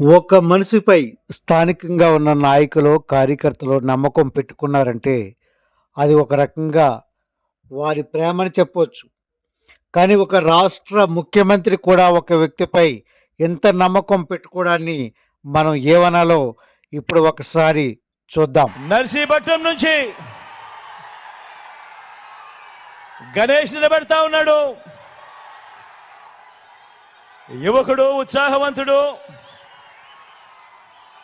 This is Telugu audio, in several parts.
ఒక మనిషిపై స్థానికంగా ఉన్న నాయకులు కార్యకర్తలు నమ్మకం పెట్టుకున్నారంటే అది ఒక రకంగా వారి ప్రేమని చెప్పవచ్చు కానీ ఒక రాష్ట్ర ముఖ్యమంత్రి కూడా ఒక వ్యక్తిపై ఎంత నమ్మకం పెట్టుకోవడాన్ని మనం ఏమనాలో ఇప్పుడు ఒకసారి చూద్దాం. నర్సీపట్నం నుంచి గణేష్ నిలబెడతా ఉన్నాడు. యువకుడు ఉత్సాహవంతుడు.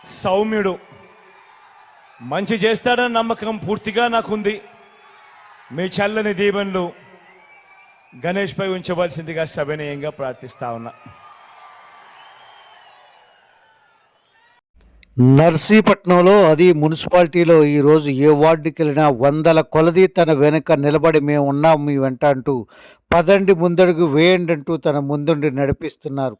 సౌమ్యుడు. మంచి చేస్తాడన్న నమ్మకం పూర్తిగా నాకుంది. మీ చల్లని దీవెనలు గణేష్ పై ఉంచవలసిందిగా సవినయంగా ప్రార్థిస్తా ఉన్నా. నర్సీపట్నంలో అది మున్సిపాలిటీలో ఈరోజు ఏ వార్డుకి వెళ్ళినా వందల కొలది తన వెనుక నిలబడి మేము ఉన్నాం మీ వెంట అంటూ పదండి ముందడుగు వేయండి అంటూ తన ముందుండి నడిపిస్తున్నారు.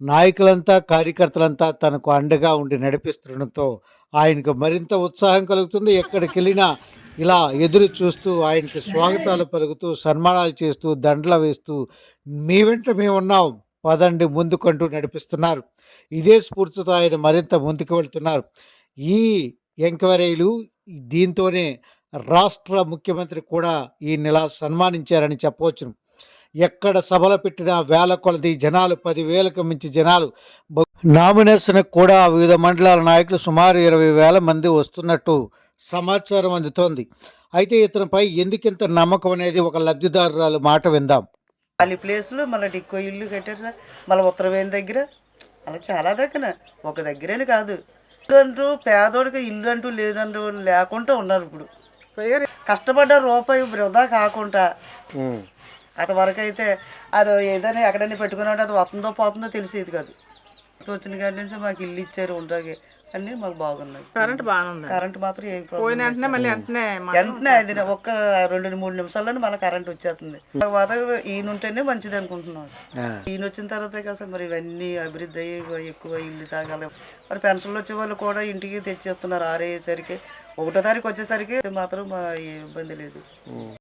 నాయకులంతా కార్యకర్తలంతా తనకు అండగా ఉండి నడిపిస్తుండటంతో ఆయనకు మరింత ఉత్సాహం కలుగుతుంది. ఎక్కడికి వెళ్ళినా ఇలా ఎదురు చూస్తూ ఆయనకి స్వాగతాలు పలుకుతూ సన్మానాలు చేస్తూ దండలు వేస్తూ మీ వెంట మేము ఉన్నాం పదండి ముందుకంటూ నడిపిస్తున్నారు. ఇదే స్ఫూర్తితో ఆయన మరింత ముందుకు వెళ్తున్నారు. ఈ ఎంక్వైరీలు దీంతోనే రాష్ట్ర ముఖ్యమంత్రి కూడా ఈ నెల సన్మానించారని చెప్పవచ్చును. ఎక్కడ సభలు పెట్టినా వేల కొలది జనాలు పదివేలకు మించి జనాలు. నామినేషన్కి కూడా వివిధ మండలాల నాయకులు సుమారు ఇరవై వేల మంది వస్తున్నట్టు సమాచారం అందుతోంది. అయితే ఇతనిపై ఎందుకింత నమ్మకం అనేది ఒక లబ్ధిదారురాలు మాట విందాం. ఖాళీ ప్లేస్లో మళ్ళీ ఇంకో ఇల్లు కట్టారు సార్. మళ్ళీ ఉత్తరవేణి దగ్గర. అలా చాలా దగ్గర. ఒక దగ్గరని కాదు. ఇల్లు అంటూ పేదోడికి ఇల్లు అంటూ లేదంటూ లేకుండా ఉన్నారు ఇప్పుడు. కష్టపడ్డ రూపాయి వృధా కాకుండా అంతవరకు అయితే అది ఏదైనా ఎక్కడైనా పెట్టుకున్నాడు అది వస్తుందో పోతుందో తెలిసేది కాదు. వచ్చిన కాడి నుంచి మాకు ఇల్లు ఇచ్చారు ఉంటాకి అన్నీ మాకు బాగున్నాయి. కరెంట్ బాగానే ఉంది కరెంట్ మాత్రం ఏం ప్రాబ్లం వెంటనే అది ఒక్క రెండు మూడు నిమిషాల్లోనే మళ్ళీ కరెంట్ వచ్చేస్తుంది. తర్వాత ఈయన ఉంటేనే మంచిది అనుకుంటున్నాం. ఈయన వచ్చిన తర్వాతే కదా సార్ మరి ఇవన్నీ అభివృద్ధి అయ్యి ఎక్కువ ఇల్లు చాగాలి మరి పెన్షన్లు వచ్చే వాళ్ళు కూడా ఇంటికి తెచ్చేస్తున్నారు ఆరేసరికి. ఒకటో తారీఖు వచ్చేసరికి మాత్రం మా ఏ ఇబ్బంది లేదు.